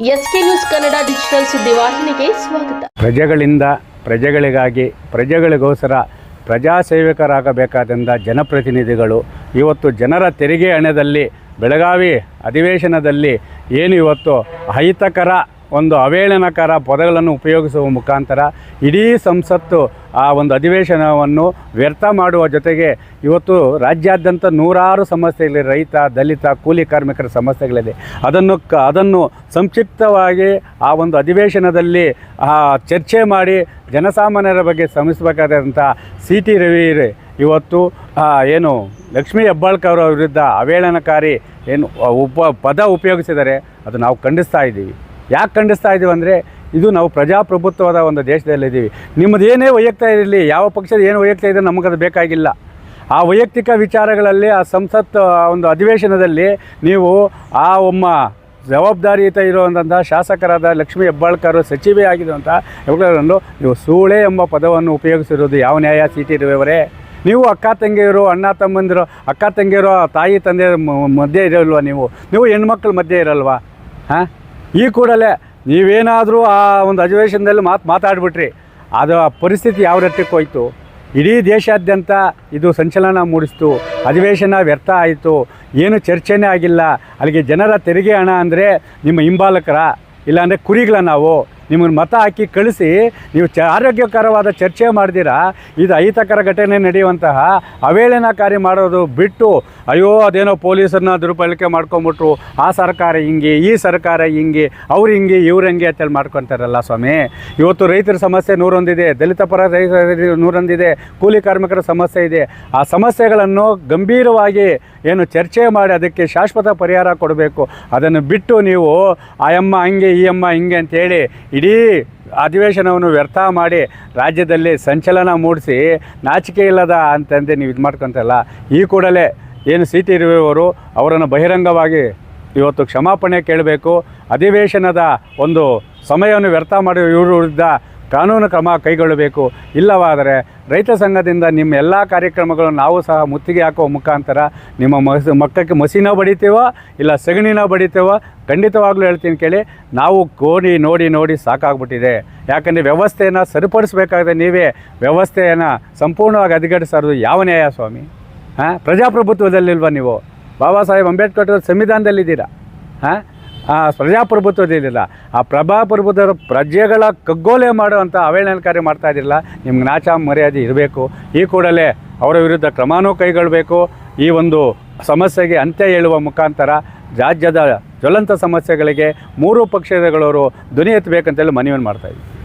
S K news Kannada digital ಸುದ್ದಿವಾಹಿನಿಗೆ ಸ್ವಾಗತ. ಪ್ರಜೆಗಳಿಂದ ಪ್ರಜೆಗಳಿಗಾಗಿ ಪ್ರಜೆಗಳಿಗೋಸ್ಕರ ಪ್ರಜಾಸೇವಕರಾಗಬೇಕಾದಂಥ ಜನಪ್ರತಿನಿಧಿಗಳು ಇವತ್ತು ಜನರ ತೆರಿಗೆ ಹಣದಲ್ಲಿ ಬೆಳಗಾವಿ ಅಧಿವೇಶನದಲ್ಲಿ ಏನು ಇವತ್ತು ಅಹಿತಕರ ಒಂದು ಅವೇಳನಕಾರ ಪದಗಳನ್ನು ಉಪಯೋಗಿಸುವ ಮುಖಾಂತರ ಇಡೀ ಸಂಸತ್ತು ಆ ಒಂದು ಅಧಿವೇಶನವನ್ನು ವ್ಯರ್ಥ ಮಾಡುವ ಜೊತೆಗೆ ಇವತ್ತು ರಾಜ್ಯಾದ್ಯಂತ ನೂರಾರು ಸಮಸ್ಯೆಗಳಿವೆ ರೈತ, ದಲಿತ, ಕೂಲಿ ಕಾರ್ಮಿಕರ ಸಮಸ್ಯೆಗಳಿದೆ. ಅದನ್ನು ಕ, ಅದನ್ನು ಸಂಕ್ಷಿಪ್ತವಾಗಿ ಆ ಒಂದು ಅಧಿವೇಶನದಲ್ಲಿ ಚರ್ಚೆ ಮಾಡಿ ಜನಸಾಮಾನ್ಯರ ಬಗ್ಗೆ ಶ್ರಮಿಸಬೇಕಾದಂಥ ಸಿ ಟಿ ರವಿ ಇವತ್ತು ಏನು ಲಕ್ಷ್ಮೀ ಹೆಬ್ಬಾಳ್ಕರ್ ಅವರ ವಿರುದ್ಧ ಅವೇಳನಕಾರಿ ಏನು ಉಪ, ಪದ ಉಪಯೋಗಿಸಿದರೆ ಅದು ನಾವು ಖಂಡಿಸ್ತಾ ಇದ್ದೀವಿ. ಯಾಕೆ ಖಂಡಿಸ್ತಾ ಇದ್ದೀವಿ ಅಂದರೆ ಇದು ನಾವು ಪ್ರಜಾಪ್ರಭುತ್ವದ ಒಂದು ದೇಶದಲ್ಲಿದ್ದೀವಿ ನಿಮ್ಮದು ಏನೇ ವೈಯಕ್ತಿಕ ಇರಲಿ, ಯಾವ ಪಕ್ಷದ ಏನು ವೈಯಕ್ತಿಕ ಇದೆ ನಮಗದು ಬೇಕಾಗಿಲ್ಲ. ಆ ವೈಯಕ್ತಿಕ ವಿಚಾರಗಳಲ್ಲಿ, ಆ ಸಂಸತ್ ಒಂದು ಅಧಿವೇಶನದಲ್ಲಿ ನೀವು ಆ ಒಮ್ಮ ಜವಾಬ್ದಾರಿಯುತ ಇರುವಂಥ ಶಾಸಕರಾದ ಲಕ್ಷ್ಮೀ ಹೆಬ್ಬಾಳ್ಕರ್, ಸಚಿವೆ ಆಗಿರುವಂಥ ಹೆಬ್ಬಾಳ್ಕರನ್ನು ನೀವು ಸೂಳೆ ಎಂಬ ಪದವನ್ನು ಉಪಯೋಗಿಸಿರೋದು ಯಾವ ನ್ಯಾಯ? ಸಿ ಟಿ ರವಿಯವರೇ ನೀವು ಅಕ್ಕ ತಂಗಿಯರು, ಅಣ್ಣ ತಮ್ಮಂದಿರು, ಅಕ್ಕ ತಂಗಿಯರು, ತಾಯಿ ತಂದೆ ಮಧ್ಯೆ ಇರಲ್ವಾ ನೀವು? ನೀವು ಹೆಣ್ಮಕ್ಳ ಮಧ್ಯೆ ಇರಲ್ವಾ? ಹಾಂ? ಈ ಕೂಡಲೇ ನೀವೇನಾದರೂ ಆ ಒಂದು ಅಧಿವೇಶನದಲ್ಲಿ ಮಾತು ಮಾತಾಡಿಬಿಟ್ರಿ. ಅದು ಆ ಪರಿಸ್ಥಿತಿ ಯಾವ ರೀತಿಗೆ ಹೋಯಿತು? ಇಡೀ ದೇಶಾದ್ಯಂತ ಇದು ಸಂಚಲನ ಮೂಡಿಸ್ತು, ಅಧಿವೇಶನ ವ್ಯರ್ಥ ಆಯಿತು, ಏನು ಚರ್ಚೆನೇ ಆಗಿಲ್ಲ, ಅಲ್ಲಿಗೆ ಜನರ ತೆರಿಗೆ ಹಣ ಅಂದರೆ ನಿಮ್ಮ ಹಿಂಬಾಲಕರ, ಇಲ್ಲಾಂದರೆ ಕುರಿಗಳ ನಾವು. ನಿಮ್ಮನ್ನು ಮತ ಹಾಕಿ ಕಳಿಸಿ, ನೀವು ಚ ಆರೋಗ್ಯಕರವಾದ ಚರ್ಚೆ ಮಾಡಿದಿರಾ ಇದು ಅಹಿತಕರ ಘಟನೆ ನಡೆಯುವಂತಹ ಅವೇಳನಕಾರಿ ಮಾಡೋದು ಬಿಟ್ಟು, ಅಯ್ಯೋ, ಅದೇನೋ ಪೊಲೀಸರನ್ನ ದುರ್ಬಳಕೆ ಮಾಡ್ಕೊಂಬಿಟ್ರು, ಆ ಸರ್ಕಾರ ಹಿಂಗೆ, ಈ ಸರ್ಕಾರ ಹಿಂಗೆ, ಅವ್ರು ಹಿಂಗೆ, ಇವ್ರು ಹಂಗೆ ಅಂತೇಳಿ ಮಾಡ್ಕೊತಾರಲ್ಲ ಸ್ವಾಮಿ. ಇವತ್ತು ರೈತರ ಸಮಸ್ಯೆ ನೂರೊಂದಿದೆ, ದಲಿತ ಪರ ರೈತರ ನೂರೊಂದಿದೆ, ಕೂಲಿ ಕಾರ್ಮಿಕರ ಸಮಸ್ಯೆ ಇದೆ. ಆ ಸಮಸ್ಯೆಗಳನ್ನು ಗಂಭೀರವಾಗಿ ಏನು ಚರ್ಚೆ ಮಾಡಿ ಅದಕ್ಕೆ ಶಾಶ್ವತ ಪರಿಹಾರ ಕೊಡಬೇಕು. ಅದನ್ನು ಬಿಟ್ಟು ನೀವು, ಆ ಅಮ್ಮ ಹಂಗೆ, ಈ ಅಮ್ಮ ಹಿಂಗೆ ಅಂತೇಳಿ ಇಡೀ ಅಧಿವೇಶನವನ್ನು ವ್ಯರ್ಥ ಮಾಡಿ ರಾಜ್ಯದಲ್ಲಿ ಸಂಚಲನ ಮೂಡಿಸಿ ನಾಚಿಕೆ ಇಲ್ಲದ ಅಂತಂದೇ ನೀವು ಇದು ಮಾಡ್ಕೊತಲ್ಲ, ಈ ಕೂಡಲೇ ಏನು ಸಿ ಟಿ ರವಿಯವರು ಅವರನ್ನು ಬಹಿರಂಗವಾಗಿ ಇವತ್ತು ಕ್ಷಮಾಪಣೆ ಕೇಳಬೇಕು. ಅಧಿವೇಶನದ ಒಂದು ಸಮಯವನ್ನು ವ್ಯರ್ಥ ಮಾಡಿ ಇವರು ಕಾನೂನು ಕ್ರಮ ಕೈಗೊಳ್ಳಬೇಕು. ಇಲ್ಲವಾದರೆ ರೈತ ಸಂಘದಿಂದ ನಿಮ್ಮ ಎಲ್ಲ ಕಾರ್ಯಕ್ರಮಗಳನ್ನು ನಾವು ಸಹ ಮುತ್ತಿಗೆ ಹಾಕುವ ಮುಖಾಂತರ ನಿಮ್ಮ ಮಸ್, ಮಕ್ಕಕ್ಕೆ ಮಸಿನ ಬಡಿತೀವೋ, ಇಲ್ಲ ಸಗಣಿನ ಬಡಿತೀವೋ, ಖಂಡಿತವಾಗ್ಲೂ ಹೇಳ್ತೀನಿ ಕೇಳಿ, ನಾವು ಕೋಡಿ ನೋಡಿ ನೋಡಿ ಸಾಕಾಗ್ಬಿಟ್ಟಿದೆ. ಯಾಕಂದರೆ ವ್ಯವಸ್ಥೆಯನ್ನು ಸರಿಪಡಿಸ್ಬೇಕಾದ್ರೆ ನೀವೇ. ವ್ಯವಸ್ಥೆಯನ್ನು ಸಂಪೂರ್ಣವಾಗಿ ಅಧಿಗಡಿಸೋದು ಯಾವ ನ್ಯಾಯ ಸ್ವಾಮಿ? ಹಾಂ, ಪ್ರಜಾಪ್ರಭುತ್ವದಲ್ಲಿಲ್ವ ನೀವು? ಬಾಬಾ ಸಾಹೇಬ್ ಅಂಬೇಡ್ಕರ್ ಸಂವಿಧಾನದಲ್ಲಿದ್ದೀರಾ? ಹಾಂ ಆ ಪ್ರಜಾಪ್ರಭುತ್ವದಿಲ್ಲ ಆ ಪ್ರಭಾಪ್ರಭುತ್ವದ ಪ್ರಜೆಗಳ ಕಗ್ಗೋಲೆ ಮಾಡುವಂಥ ಅವೇಳನಕಾರಿ ಮಾಡ್ತಾ ಇದ್ದಿಲ್ಲ ನಿಮ್ಗೆ ನಾಚ ಮರ್ಯಾದೆ ಇರಬೇಕು. ಈ ಕೂಡಲೇ ಅವರ ವಿರುದ್ಧ ಕ್ರಮನೂ ಕೈಗೊಳ್ಳಬೇಕು ಈ ಒಂದು ಸಮಸ್ಯೆಗೆ ಅಂತ್ಯ ಹೇಳುವ ಮುಖಾಂತರ ರಾಜ್ಯದ ಜ್ವಲಂತ ಸಮಸ್ಯೆಗಳಿಗೆ ಮೂರು ಪಕ್ಷಗಳವರು ಧ್ವನಿ ಎತ್ತಬೇಕಂತೇಳಿ ಮನವಿಯನ್ನು ಮಾಡ್ತಾಯಿದ್ವಿ